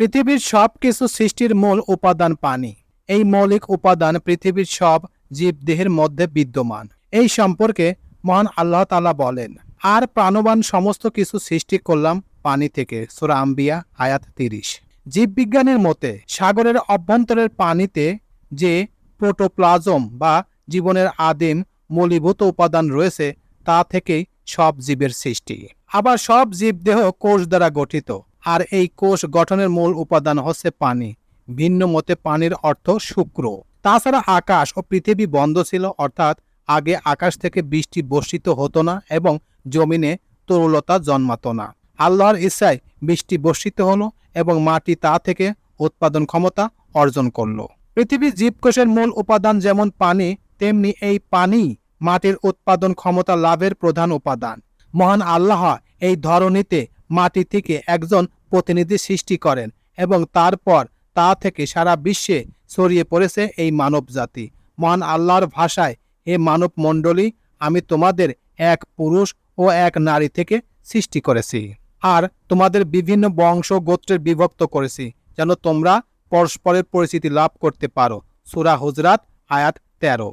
পৃথিবীর সব কিছু সৃষ্টির মূল উপাদান পানি। এই মৌলিক উপাদান পৃথিবীর সব জীবদেহের মধ্যে বিদ্যমান। এই সম্পর্কে মহান আল্লাহ তালা বলেন, আর প্রাণবান সমস্ত কিছু সৃষ্টি করলাম পানি থেকে। সুরা আম্বিয়া, আয়াত তিরিশ। জীববিজ্ঞানের মতে, সাগরের অভ্যন্তরের পানিতে যে প্রোটোপ্লাজম বা জীবনের আদিম মূলীভূত উপাদান রয়েছে, তা থেকেই সব জীবের সৃষ্টি। আবার সব জীবদেহ কোষ দ্বারা গঠিত। আর এই কোষ গঠনের মূল উপাদান হচ্ছে পানি। ভিন্ন মতে পানির অর্থ শুক্র। তাছাড়া আকাশ ও পৃথিবী বন্ধ ছিল, অর্থাৎ আগে আকাশ থেকে বৃষ্টি বর্ষিত হতো না এবং জমিনে তরুলতা জন্মাতো না। আল্লাহর ইচ্ছায় বৃষ্টি বর্ষিত হলো এবং মাটি তা থেকে উৎপাদন ক্ষমতা অর্জন করল। পৃথিবীর জীবকোষের মূল উপাদান যেমন পানি, তেমনি এই পানি মাটির উৎপাদন ক্ষমতা লাভের প্রধান উপাদান। মহান আল্লাহ এই ধরনীতে মাটি থেকে একজন প্রতিনিধি সৃষ্টি করেন এবং তারপর তা থেকে সারা বিশ্বে ছড়িয়ে পড়েছে এই মানব জাতি মহান আল্লাহর ভাষায়, হে মানব মণ্ডলী আমি তোমাদের এক পুরুষ ও এক নারী থেকে সৃষ্টি করেছি আর তোমাদের বিভিন্ন বংশ গোত্রের বিভক্ত করেছি, যেন তোমরা পরস্পরের পরিচিতি লাভ করতে পারো। সুরা হুজরাত, আয়াত তেরো।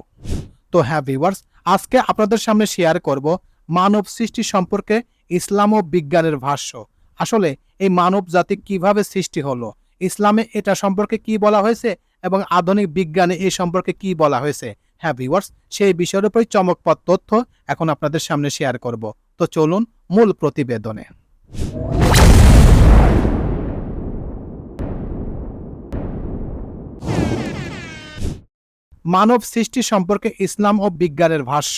তো হ্যাঁ ভিউয়ার্স, আজকে আপনাদের সামনে শেয়ার করব মানব সৃষ্টি সম্পর্কে ইসলাম ও বিজ্ঞানের ভাষ্য। আসলে, এই মানব জাতি কীভাবে সৃষ্টি হলো? ইসলামে এটা সম্পর্কে কি বলা হয়েছে এবং আধুনিক বিজ্ঞানে এই সম্পর্কে কি বলা হয়েছে? হ্যাঁ ভিউয়ার্স সেই বিষয়ের উপরই চমকপদ তথ্য এখন আপনাদের সামনে শেয়ার করব। তো চলুন মূল প্রতিবেদনে। মানব সৃষ্টি সম্পর্কে ইসলাম ও বিজ্ঞানের ভাষ্য।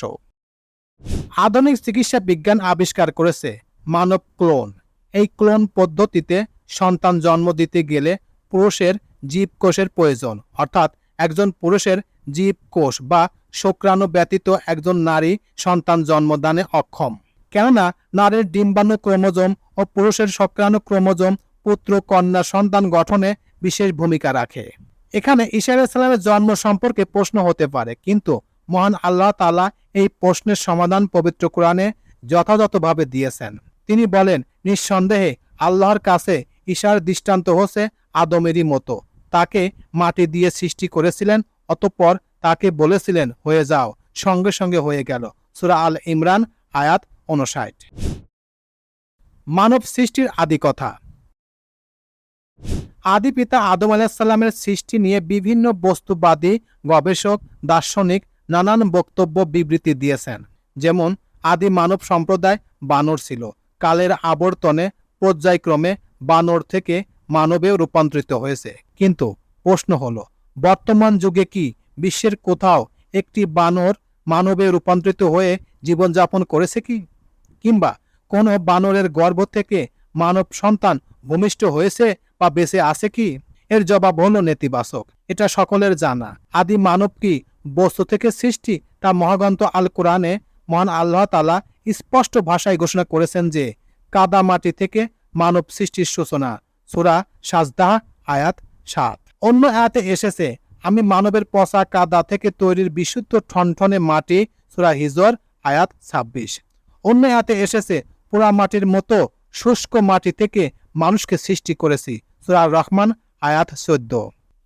আধুনিক চিকিৎসা বিজ্ঞান আবিষ্কার করেছে মানব ক্লোন। এই ক্লোন পদ্ধতিতে সন্তান জন্ম দিতে গেলে পুরুষের জীবকোষের প্রয়োজন, অর্থাৎ একজন পুরুষের জীবকোষ বা শুক্রাণু ব্যতীত একজন নারী সন্তান জন্মদানে অক্ষম। কেননা, নারীর ডিম্বাণু ক্রোমোজোম ও পুরুষের শুক্রাণু ক্রোমোজোম পুত্র কন্যা সন্তান গঠনে বিশেষ ভূমিকা রাখে। এখানে ঈশা আলাইসাল্লামের জন্ম সম্পর্কে প্রশ্ন হতে পারে, কিন্তু মহান আল্লাহ তালা এই প্রশ্নের সমাধান পবিত্র কোরআনে যথাযথভাবে দিয়েছেন। তিনি বলেন, নিঃসন্দেহে আল্লাহর কাছে ঈশার দৃষ্টান্ত হচ্ছে আদমেরই মতো। তাকে মাটি দিয়ে সৃষ্টি করেছিলেন, অতঃপর তাকে বলেছিলেন, হয়ে যাও, সঙ্গে সঙ্গে হয়ে গেল। সুরা আল ইমরান, আয়াত উনষাট মানব সৃষ্টির আদি কথা। আদি পিতা আদম আলাহিসাল্লামের সৃষ্টি নিয়ে বিভিন্ন বস্তুবাদী গবেষক, দার্শনিক নানান বক্তব্য বিবৃতি দিয়েছেন। যেমন, আদি মানব সম্প্রদায় বানর ছিল। কালের আবর্তনে পর্যায়ক্রমে বানর থেকে মানবে রূপান্তরিত হয়েছে। কিন্তু প্রশ্ন হলো, বর্তমান যুগে কি বিশ্বের কোথাও একটি বানর মানবে রূপান্তরিত হয়ে জীবনযাপন করেছে কি? কিংবা কোনো বানরের গর্ভ থেকে মানব সন্তান ভূমিষ্ঠ হয়েছে বা বেঁচে আছে কি? এর জবাব হলো নেতিবাচক। এটা সকলের জানা। আদি মানব কি বস্তু থেকে সৃষ্টি, তা মহাগ্রন্থ আল কোরআনে মহান আল্লাহ তালা স্পষ্ট ভাষায় ঘোষণা করেছেন যে, কাদা মাটি থেকে মানব সৃষ্টির সূচনা, সুরা সাজদাহ, আয়াত সাত। অন্য আয়াতে এসেছে, আমি মানবের পচা কাদা থেকে তৈরির বিশুদ্ধ ঠনঠনে মাটি, সুরা হিজর, আয়াত ছাব্বিশ। অন্য আয়াতে এসেছে, পোড়া মাটির মতো শুষ্ক মাটি থেকে মানুষকে সৃষ্টি করেছি, সুরা রহমান, আয়াত চোদ্দ।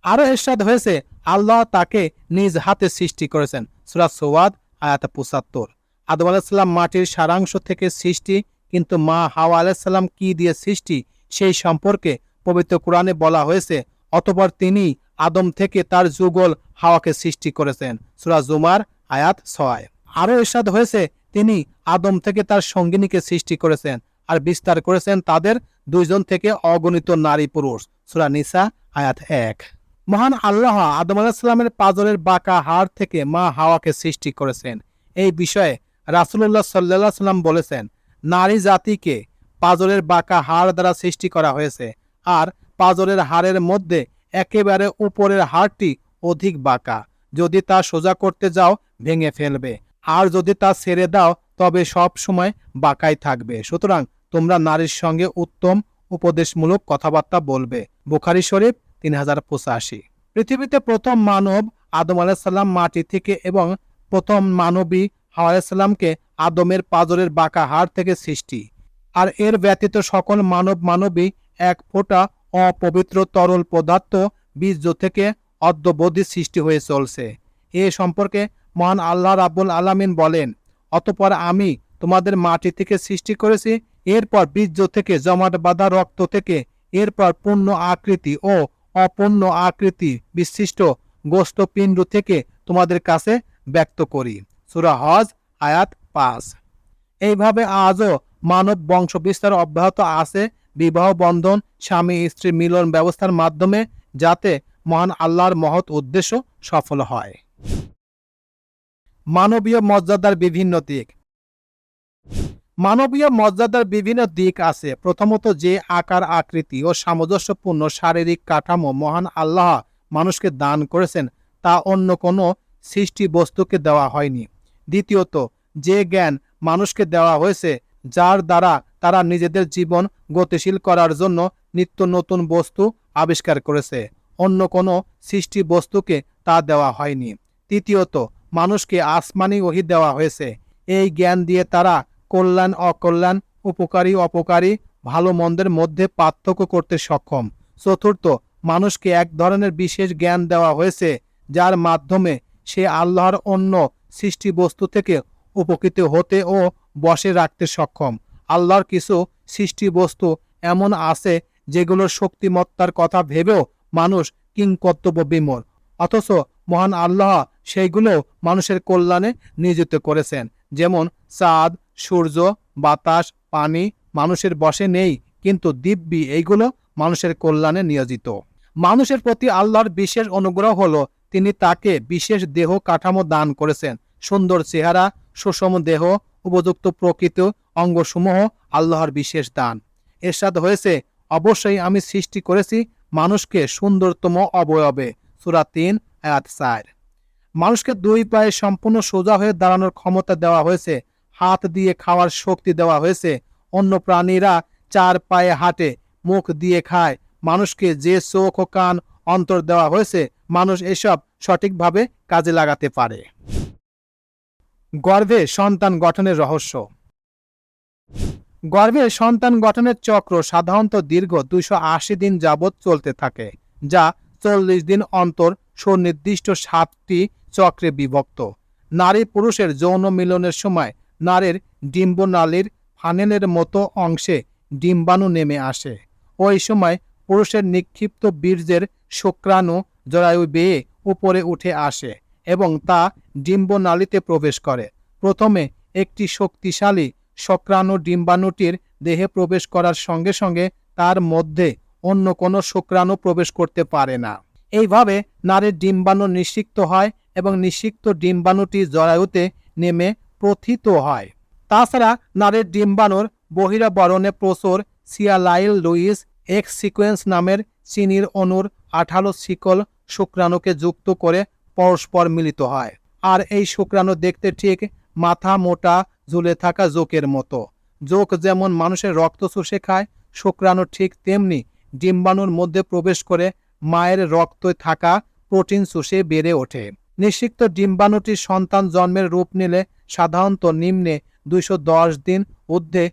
আরও এরশাদ হয়েছে, আল্লাহ তাকে নিজ হাতে সৃষ্টি করেছেন। সুরা সোয়াদ আয়াত পঁচাত্তর। আদম আলাহিসাল্লাম মাটির সারাংশ থেকে সৃষ্টি, কিন্তু মা হাওয়া আলাহিসাল্লাম কি দিয়ে সৃষ্টি, সেই সম্পর্কে পবিত্র কোরআনে বলা হয়েছে, অতপর তিনি আদম থেকে তার যুগল হাওয়াকে সৃষ্টি করেছেন। সুরা জুমার, আয়াত ছয়। আরও এরশাদ হয়েছে, তিনি আদম থেকে তার সঙ্গিনীকে সৃষ্টি করেছেন আর বিস্তার করেছেন তাদের দুইজন থেকে অগণিত নারী পুরুষ। সুরা নিসা, আয়াত এক। মহান আল্লাহ আদম আলাহিসাল্লামের পাজরের বাঁকা হাড় থেকে মা হাওয়াকে সৃষ্টি করেছেন। এই বিষয়ে রাসুল্লাহ সাল্লাহ সাল্লাম বলেছেন, নারী জাতিকে পাজরের বাঁকা হাড় দ্বারা সৃষ্টি করা হয়েছে আর পাজরের হাড়ের মধ্যে একেবারে উপরের হাড়টি অধিক বাঁকা। যদি তা সোজা করতে যাও, ভেঙে ফেলবে। আর যদি তা ছেড়ে দাও, তবে সব সময় বাঁকাই থাকবে। সুতরাং তোমরা নারীর সঙ্গে উত্তম, উপদেশমূলক কথাবার্তা বলবে। বুখারি শরীফ তিন হাজার পঁচাশি। পৃথিবীতে প্রথম মানব আদম আলাহিসাল্লাম মাটি থেকে এবং প্রথম মানবী হাওয়া আলাহিসাল্লামকে আদমের পাজরের বাঁকা হাড় থেকে সৃষ্টি। আর এর ব্যতীত সকল মানব মানবী এক ফোঁটা অপবিত্র তরল পদার্থ বীর্য থেকে অদ্যবধি সৃষ্টি হয়ে চলছে। এ সম্পর্কে মহান আল্লাহ রাব্বুল আলামিন বলেন, অতপর আমি তোমাদের মাটি থেকে সৃষ্টি করেছি, এরপর বীর্য থেকে জমাট বাঁধা রক্ত থেকে, এরপর পূর্ণ আকৃতি ও অপূর্ণ আকৃতি বিশিষ্ট গোষ্ঠপিণ্ড থেকে তোমাদের কাছে ব্যক্ত করি। সুরা হজ, আয়াত পাঁচ। এইভাবে আজও মানব বংশ বিস্তার অব্যাহত আছে বিবাহ বন্ধন, স্বামী, স্ত্রী মিলন ব্যবস্থার মাধ্যমে যাতে মহান আল্লাহর মহৎ উদ্দেশ্য সফল হয়। মানবীয় মর্যাদার বিভিন্ন দিক। মানবীয় মর্যাদার বিভিন্ন দিক আছে। প্রথমত যে আকার, আকৃতি ও সামঞ্জস্যপূর্ণ শারীরিক কাঠামো মহান আল্লাহ মানুষকে দান করেছেন, তা অন্য কোনো সৃষ্টি বস্তুকে দেওয়া হয়নি। দ্বিতীয়ত, যে জ্ঞান মানুষকে দেওয়া হয়েছে, যার দ্বারা তারা নিজেদের জীবন গতিশীল করার জন্য নিত্য নতুন বস্তু আবিষ্কার করেছে, অন্য কোনো সৃষ্টি বস্তুকে তা দেওয়া হয়নি। তৃতীয়ত, মানুষকে আসমানি ওহি দেওয়া হয়েছে। এই জ্ঞান দিয়ে তারা কল্যাণ, অকল্যাণ, উপকারী, অপকারী, ভালো মন্দের মধ্যে পার্থক্য করতে সক্ষম। চতুর্থ, মানুষকে এক ধরনের বিশেষ জ্ঞান দেওয়া হয়েছে, যার মাধ্যমে সে আল্লাহর অন্য সৃষ্টি বস্তু থেকে উপকৃত হতে ও বসে রাখতে সক্ষম। আল্লাহর কিছু সৃষ্টি বস্তু এমন আছে যেগুলোর শক্তিমত্তার কথা ভেবেও মানুষ কিংকর্তব্য বিমূর অথচ মহান আল্লাহ সেইগুলো মানুষের কল্যাণে নিয়োজিত করেছেন। যেমন চাঁদ সূর্য, বাতাস, পানি মানুষের বসে নেই, কিন্তু দিব্যি এইগুলো মানুষের কল্যাণে নিয়োজিত। মানুষের প্রতি আল্লাহর বিশেষ অনুগ্রহ হলো, তিনি তাকে বিশেষ দেহ কাঠামো দান করেছেন। সুন্দর চেহারা, সুষম দেহ, উপযুক্ত প্রকৃত অঙ্গসমূহ আল্লাহর বিশেষ দান। এরশাদ হয়েছে, অবশ্যই আমি সৃষ্টি করেছি মানুষকে সুন্দরতম অবয়বে। সুরা তিন, আয়াত চার। মানুষকে দুই পায়ে সম্পূর্ণ সোজা হয়ে দাঁড়ানোর ক্ষমতা দেওয়া হয়েছে। হাত দিয়ে খাওয়ার শক্তি দেওয়া হয়েছে। অন্য প্রাণীরা চার পায়ে হাঁটে, মুখ দিয়ে খায়। মানুষকে যে চোখ ও কান অন্তর দেওয়া হয়েছে, মানুষ এসব সঠিকভাবে কাজে লাগাতে পারে। গর্ভে সন্তান গঠনের রহস্য। গর্ভে সন্তান গঠনের চক্র সাধারণত দীর্ঘ আশি দিন যাবৎ চলতে থাকে, যা চল্লিশ দিন অন্তর সুনির্দিষ্ট সাতটি চক্রে বিভক্ত। নারী পুরুষের যৌন মিলনের সময় নারীর ডিম্বনালীর ফানেলের মতো অংশে ডিম্বাণু নেমে আসে। ওই সময় পুরুষের নিক্ষিপ্ত বীর্যের শুক্রাণু জরায়ু বেয়ে উপরে উঠে আসে এবং তা ডিম্বনালীতে প্রবেশ করে। প্রথমে একটি শক্তিশালী শুক্রাণু ডিম্বাণুটির দেহে প্রবেশ করার সঙ্গে সঙ্গে তার মধ্যে অন্য কোনো শুক্রাণু প্রবেশ করতে পারে না। এইভাবে নারীর ডিম্বাণু নিষিক্ত হয় এবং নিষিক্ত ডিম্বাণুটি জরায়ুতে নেমে প্রথিত হয়। তাছাড়া নারীর ডিম্বাণুর বহিরাবরণে প্রচুর সিয়ালাইল লুইস এক্স সিকোয়েন্স নামের চিনির অণুর আঠালো শিকল শুক্রাণুকে যুক্ত করে পরস্পর মিলিত হয়। আর এই শুক্রাণু দেখতে ঠিক মাথা মোটা, ঝুলে থাকা জোকের মতো। জোক যেমন মানুষের রক্ত চুষে খায়, শুক্রাণু ঠিক তেমনি ডিম্বাণুর মধ্যে প্রবেশ করে মায়ের রক্তে থাকা প্রোটিন চুষে বেড়ে ওঠে। নিষিক্ত ডিম্বাণুটির সন্তান জন্মের রূপ নিলে সাধারণত নিম্নে দুইশো দশ দিন, ঊর্ধ্বে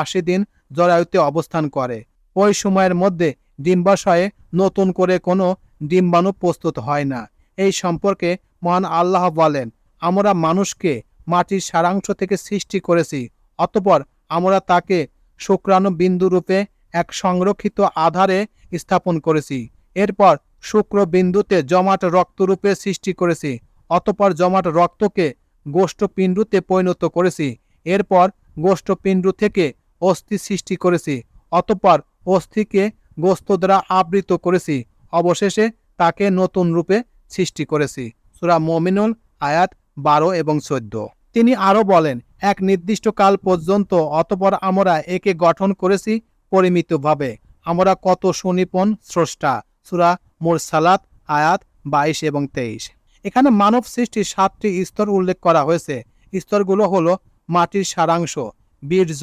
আশি দিন জরায়ুতে অবস্থান করে। ওই সময়ের মধ্যে ডিম্বাশয়ে নতুন করে কোনো ডিম্বাণু প্রস্তুত হয় না। এই সম্পর্কে মহান আল্লাহ বলেন, আমরা মানুষকে মাটির সারাংশ থেকে সৃষ্টি করেছি, অতপর আমরা তাকে শুক্রাণু বিন্দু রূপে এক সংরক্ষিত আধারে স্থাপন করেছি। এরপর শুক্র বিন্দুতে জমাট রক্তরূপে সৃষ্টি করেছি, অতপর জমাট রক্তকে গোষ্ঠপিণ্ডুতে পরিণত করেছি, এরপর গোষ্ঠপিণ্ডু থেকে অস্থি সৃষ্টি করেছি, অতপর অস্থিকে গোস্ত দ্বারা আবৃত করেছি, অবশেষে তাকে নতুন রূপে সৃষ্টি করেছি। সুরা মমিনুল, আয়াত বারো এবং চোদ্দ। তিনি আরও বলেন, এক নির্দিষ্ট কাল পর্যন্ত অতপর আমরা একে গঠন করেছি পরিমিতভাবে। আমরা কত সুনিপুণ স্রষ্টা। সুরা মুরসালাত, আয়াত বাইশ এবং তেইশ। এখানে মানব সৃষ্টির সাতটি স্তর উল্লেখ করা হয়েছে। স্তরগুলো হলো মাটির সারাংশ, বীর্য,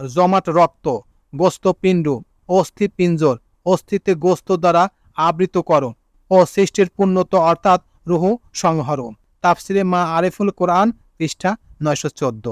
জমাট রক্ত, গোস্তপিণ্ডু, অস্থিপিঞ্জর, অস্থিতে গোস্ত দ্বারা আবৃতকরণ ও সৃষ্টির পূর্ণত অর্থাৎ রুহু সংহরণ। তাফসিরে মা আরিফুল কোরআন পৃষ্ঠা নয়শো চোদ্দ।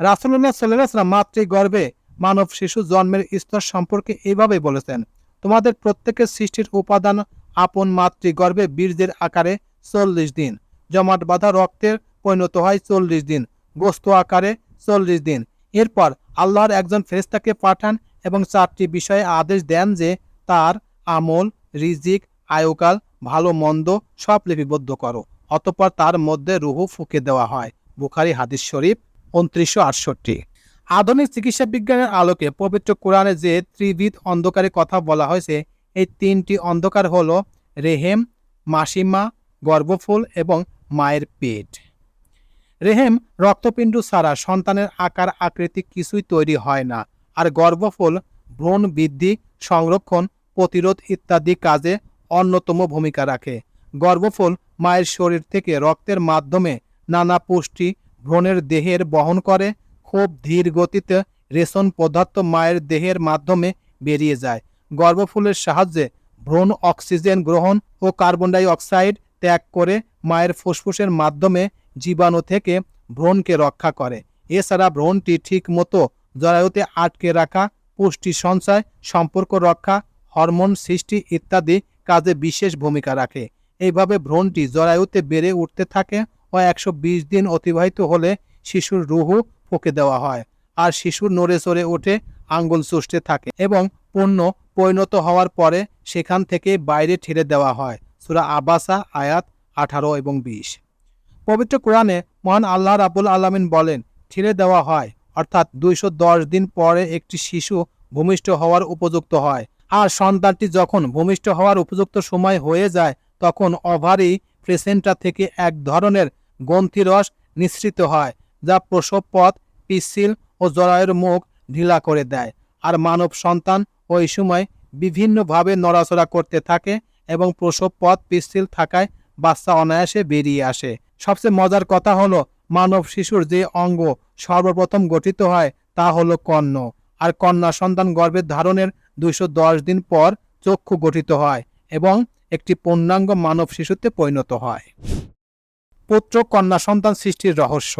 রাসুল্লাহ সাল্লাম মাতৃগর্ভে মানব শিশু জন্মের স্তর সম্পর্কে এইভাবে বলেছেন তোমাদের প্রত্যেকের সৃষ্টির উপাদান আপন মাতৃগর্ভে বীর্যের আকারে চল্লিশ দিন। জমাট বাঁধা রক্তের পরিণত হয় চল্লিশ দিন। বস্তু আকারে চল্লিশ দিন। এরপর আল্লাহর একজন ফেরেস্তাকে পাঠান এবং চারটি বিষয়ে আদেশ দেন যে তার আমল, রিজিক, আয়ুকাল, ভালো, মন্দ সব লিপিবদ্ধ করো। অতপর তার মধ্যে রুহু ফুঁকে দেওয়া হয়। বুখারি হাদিস শরীফ, উনত্রিশশো আটষট্টি। আধুনিক চিকিৎসা বিজ্ঞানের আলোকে পবিত্র কোরআনে যে ত্রিবিধ অন্ধকারের কথা বলা হয়েছে, এই তিনটি অন্ধকার হল রেহেম, মাসিমা, গর্ভফুল এবং মায়ের পেট। রেহেম রক্তপিণ্ড ছাড়া সন্তানের আকার আকৃতি কিছুই তৈরি হয় না আর গর্ভফল, ভ্রূণ বৃদ্ধি, সংরক্ষণ, প্রতিরোধ ইত্যাদি কাজে অন্যতম ভূমিকা রাখে। গর্ভফল মায়ের শরীর থেকে রক্তের মাধ্যমে নানা পুষ্টি ভ্রূণের দেহের বহন করে খুব ধীর গতিতে রেশন পদার্থ মায়ের দেহের মাধ্যমে বেরিয়ে যায়। গর্ভফুলের সাহায্যে ভ্রূণ অক্সিজেন গ্রহণ ও কার্বন ডাই অক্সাইড ত্যাগ করে মায়ের ফুসফুসের মাধ্যমে জীবাণু থেকে ভ্রূণকে রক্ষা করে। এছাড়া ভ্রণটি ঠিক মতো জরায়ুতে আটকে রাখা, পুষ্টি সঞ্চয়, সম্পর্ক রক্ষা, হরমোন সৃষ্টি ইত্যাদি কাজে বিশেষ ভূমিকা রাখে। এইভাবে ভ্রণটি জরায়ুতে বেড়ে উঠতে থাকে ও একশো বিশ দিন অতিবাহিত হলে শিশুর রুহু ফুঁকে দেওয়া হয় আর শিশুর নড়ে চড়ে ওঠে আঙ্গুল চুষতে থাকে এবং পণ্য পরিণত হওয়ার পরে সেখান থেকে বাইরে ঠেলে দেওয়া হয়। সুরা আবাসা, আয়াত আঠারো এবং বিশ। পবিত্র কোরআনে মহান আল্লাহ রাবুল আলমিন বলেন, ঠেলে দেওয়া হয়, অর্থাৎ দুইশো দশ দিন পরে একটি শিশু ভূমিষ্ঠ হওয়ার উপযুক্ত হয় আর সন্তানটি যখন ভূমিষ্ঠ হওয়ার উপযুক্ত সময় হয়ে যায়, তখন অভারি প্লেসেন্টা থেকে এক ধরনের গ্রন্থিরস নিঃসৃত হয় যা প্রসব পথ পিসিল ও জরায়ুর মুখ ঢিলা করে দেয়। আর মানব সন্তান ওই সময় বিভিন্নভাবে নড়াচড়া করতে থাকে এবং প্রসব পথ, পিচ্ছিল থাকায় বাচ্চা অনায়াসে বেরিয়ে আসে। সবচেয়ে মজার কথা হলো, মানব শিশুর যে অঙ্গ সর্বপ্রথম গঠিত হয় তা হলো কর্ণ। আর কন্যা সন্তান গর্ভের ধারণের দুইশো দশ দিন পর চক্ষু গঠিত হয় এবং একটি পূর্ণাঙ্গ মানব শিশুতে পরিণত হয়। পুত্র কন্যা সন্তান সৃষ্টির রহস্য।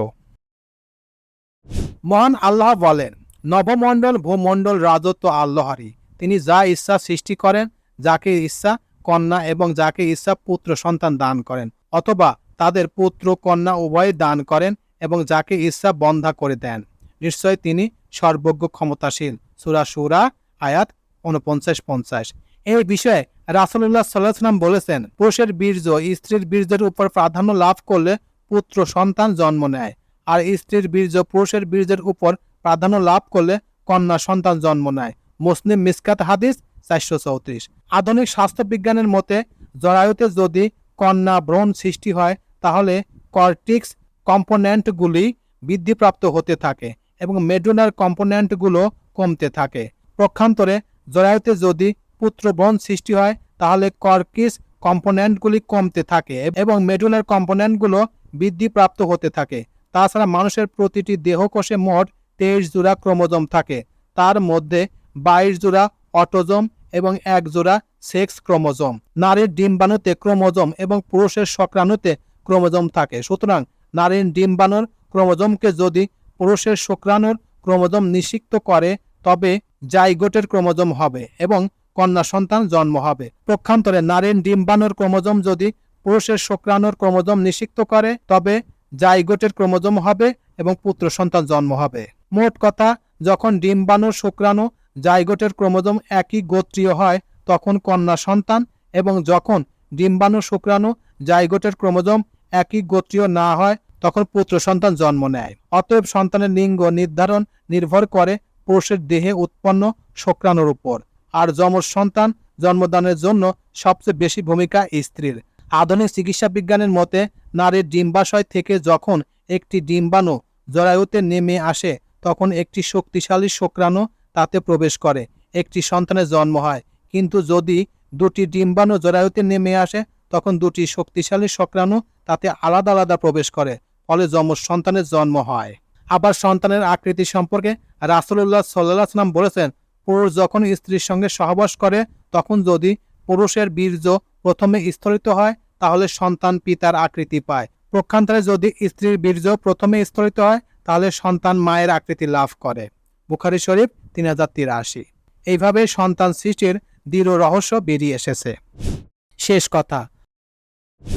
মহান আল্লাহ বলেন, নবমণ্ডল, ভূমণ্ডল, রাজত্ব আল্লাহরই। তিনি যা ইচ্ছা সৃষ্টি করেন, যাকে ইচ্ছা কন্যা এবং যাকে ইচ্ছা পুত্র সন্তান দান করেন, অথবা তাদের পুত্র, কন্যা উভয় দান করেন এবং যাকে ইচ্ছা বন্ধা করে দেন। নিশ্চয় তিনি সর্বজ্ঞ ক্ষমতাশীল। সুরা সুরা আয়াত উনপঞ্চাশ পঞ্চাশ। এই বিষয়ে রাসুল্লাহ সাল্লাহাম বলেছেন, পুরুষের বীর্য, স্ত্রীর বীর্যের উপর প্রাধান্য লাভ করলে পুত্র সন্তান জন্ম নেয়। আর স্ত্রীর বীর্য পুরুষের বীর্যের উপর প্রাধান্য লাভ করলে কন্যা সন্তান জন্ম নেয়। মুসলিম মিসকাত হাদিস চারশো চৌত্রিশ। আধুনিক স্বাস্থ্যবিজ্ঞানের মতে, জরায়ুতে যদি কন্যা ব্রণ সৃষ্টি হয়, তাহলে কর্টিক্স কম্পোনেন্টগুলি বৃদ্ধিপ্রাপ্ত হতে থাকে এবং মেডুনার কম্পোনেন্টগুলো কমতে থাকে। পক্ষান্তরে, জরায়ুতে যদি পুত্র ব্রণ সৃষ্টি হয়, তাহলে কর্কিস কম্পোনেন্টগুলি কমতে থাকে এবং মেডুলার কম্পোনেন্টগুলো বৃদ্ধিপ্রাপ্ত হতে থাকে। তাছাড়া মানুষের প্রতিটি দেহকোষে মোট তেইশ জোড়া ক্রোমোজোম থাকে। তার মধ্যে বাইশ জোড়া অটোজোম এবং এক জোড়া সেক্স ক্রোমোজোম। নারীর ডিম্বাণুতে ক্রোমোজোম এবং পুরুষের শক্রাণুতে ক্রোমোজোম থাকে। সুতরাং নারীর ডিম্বাণুর ক্রোমোজোমকে যদি পুরুষের শুক্রাণুর ক্রোমোজোম নিষিক্ত করে, তবে জাইগোটের ক্রোমোজোম হবে এবং কন্যা সন্তান জন্ম হবে। পক্ষান্তরে নারীর ডিম্বাণুর ক্রোমোজোম যদি পুরুষের শুক্রাণুর ক্রোমোজোম নিষিক্ত করে, তবে জাইগোটের ক্রোমোজোম হবে এবং পুত্র সন্তান জন্ম হবে। মোট কথা, যখন ডিম্বাণুর শুক্রাণু জাইগোটের ক্রোমোজোম একই গোত্রীয় হয়, তখন কন্যা সন্তান এবং যখন ডিম্বাণু শুক্রাণু জাইগোটের ক্রোমোজোম একই গোত্রীয় না হয়, তখন পুত্র সন্তান জন্ম নেয়। অতএব সন্তানের লিঙ্গ নির্ধারণ নির্ভর করে পুরুষের দেহে উৎপন্ন শুক্রাণুর উপর। আর যমজ সন্তান জন্মদানের জন্য সবচেয়ে বেশি ভূমিকা স্ত্রীর। আধুনিক চিকিৎসা বিজ্ঞানের মতে, নারীর ডিম্বাশয় থেকে যখন একটি ডিম্বাণু জরায়ুতে নেমে আসে, তখন একটি শক্তিশালী শুক্রাণু তাতে প্রবেশ করে। একটি সন্তানের জন্ম হয়। কিন্তু যদি দুটি ডিম্বাণু জরায়ুতে নেমে আসে, তখন দুটি শক্তিশালী শুক্রাণু তাতে আলাদা আলাদা প্রবেশ করে, ফলে যমজ সন্তানের জন্ম হয়। আবার সন্তানের আকৃতি সম্পর্কে রাসুল্লাহ সাল্লাহ সাল্লাম বলেছেন, পুরুষ যখন স্ত্রীর সঙ্গে সহবাস করে, তখন যদি পুরুষের বীর্য প্রথমে স্থলিত হয়, তাহলে সন্তান পিতার আকৃতি পায়। পক্ষান্তরে যদি স্ত্রীর বীর্য প্রথমে স্থলিত হয়, তাহলে সন্তান মায়ের আকৃতি লাভ করে। বুখারি শরীফ তিন হাজার তিরাশি। এইভাবে সন্তান সৃষ্টির দৃঢ় রহস্য বেরিয়ে এসেছে। শেষ কথা।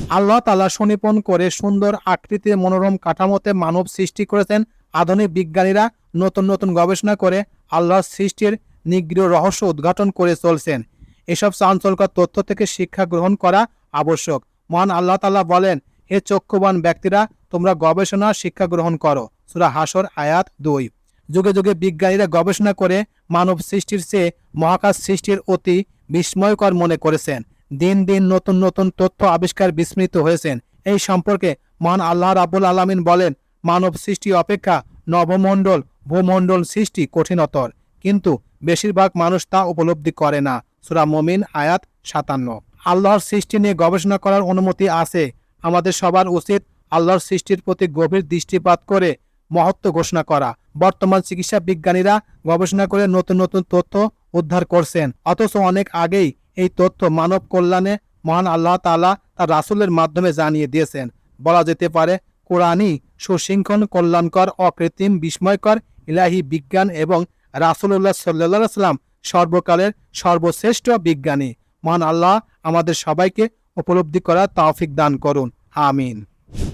আল্লাহ তালা সুনিপন করে সুন্দর আকৃতির মনোরম কাঠামোতে মানব সৃষ্টি করেছেন। আধুনিক বিজ্ঞানীরা নতুন নতুন গবেষণা করে আল্লাহর সৃষ্টির নিগৃহ রহস্য উদ্ঘাটন করে চলছেন। এসব চাঞ্চলকর তথ্য থেকে শিক্ষা গ্রহণ করা আবশ্যক। মহান আল্লাহ তাআলা বলেন, হে চক্ষুবান ব্যক্তিরা, তোমরা গবেষণা, শিক্ষা গ্রহণ করো। সুরা হাসর, আয়াত দুই। যুগে যুগে বিজ্ঞানীরা গবেষণা করে মানব সৃষ্টির চেয়ে মহাকাশ সৃষ্টির অতি বিস্ময়কর মনে করেছেন। দিন দিন নতুন নতুন তথ্য আবিষ্কার বিস্মৃত হয়েছেন। এই সম্পর্কে মহান আল্লাহ রাবুল আলামিন বলেন, মানব সৃষ্টি অপেক্ষা নবমণ্ডল, ভূমণ্ডল সৃষ্টি কঠিনতর। কিন্তু বেশিরভাগ মানুষ তা উপলব্ধি করে না। সুরা মমিন, আয়াত সাতান্ন। আল্লাহর সৃষ্টি নিয়ে গবেষণা করার অনুমতি আছে। আমাদের সবার উচিত আল্লাহর সৃষ্টির প্রতি গভীর দৃষ্টিপাত করে মহত্ব ঘোষণা করা। বর্তমান চিকিৎসা বিজ্ঞানীরা গবেষণা করে নতুন নতুন তথ্য উদ্ধার করছেন। অথচ অনেক আগেই এই তথ্য মানব কল্যাণে মহান আল্লাহ তাআলা তার রাসূলের মাধ্যমে জানিয়ে দিয়েছেন। বলা যেতে পারে, কোরআনই সুশৃঙ্খল, কল্যাণকর, অকৃত্রিম, বিস্ময়কর, ইলাহি বিজ্ঞান এবং রাসূলুল্লাহ সাল্লাহ সাল্লাম সর্বকালের সর্বশ্রেষ্ঠ বিজ্ঞানী। মহান আল্লাহ আমাদের সবাইকে উপলব্ধি করার তৌফিক দান করুন। আমিন।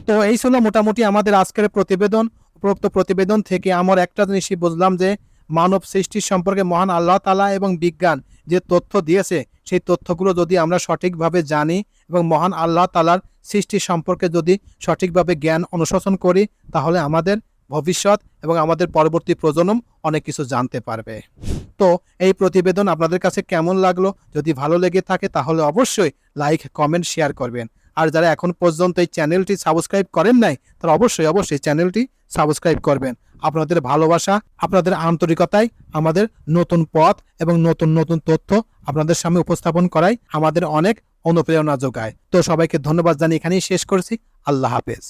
তো এই ছিল মোটামুটি আমাদের আজকের প্রতিবেদন। উপরোক্ত প্রতিবেদন থেকে আমার একটা জিনিসই বুঝলাম যে, মানব সৃষ্টির সম্পর্কে মহান আল্লাহ তালা এবং বিজ্ঞান যে তথ্য দিয়েছে, সেই তথ্যগুলো যদি আমরা সঠিকভাবে জানি এবং মহান আল্লাহ তালার সৃষ্টি সম্পর্কে যদি সঠিকভাবে জ্ঞান অনুশোচন করি, তাহলে আমাদের ভবিষ্যৎ এবং আমাদের পরবর্তী প্রজন্ম অনেক কিছু জানতে পারবে। তো এই প্রতিবেদন আপনাদের কাছে কেমন লাগল? যদি ভালো লেগে থাকে তাহলে অবশ্যই লাইক কমেন্ট শেয়ার করবেন। আর যারা এখন পর্যন্ত এই চ্যানেলটি সাবস্ক্রাইব করেন নাই, তারা অবশ্যই অবশ্যই চ্যানেলটি সাবস্ক্রাইব করবেন। আপনাদের ভালোবাসা, আপনাদের আন্তরিকতায় আমাদের নতুন পথ এবং নতুন নতুন তথ্য আপনাদের সামনে উপস্থাপন করাই আমাদের অনেক অনুপ্রেরণা যোগায়। তো সবাইকে ধন্যবাদ জানিয়ে এখানেই শেষ করছি। আল্লাহ হাফেজ।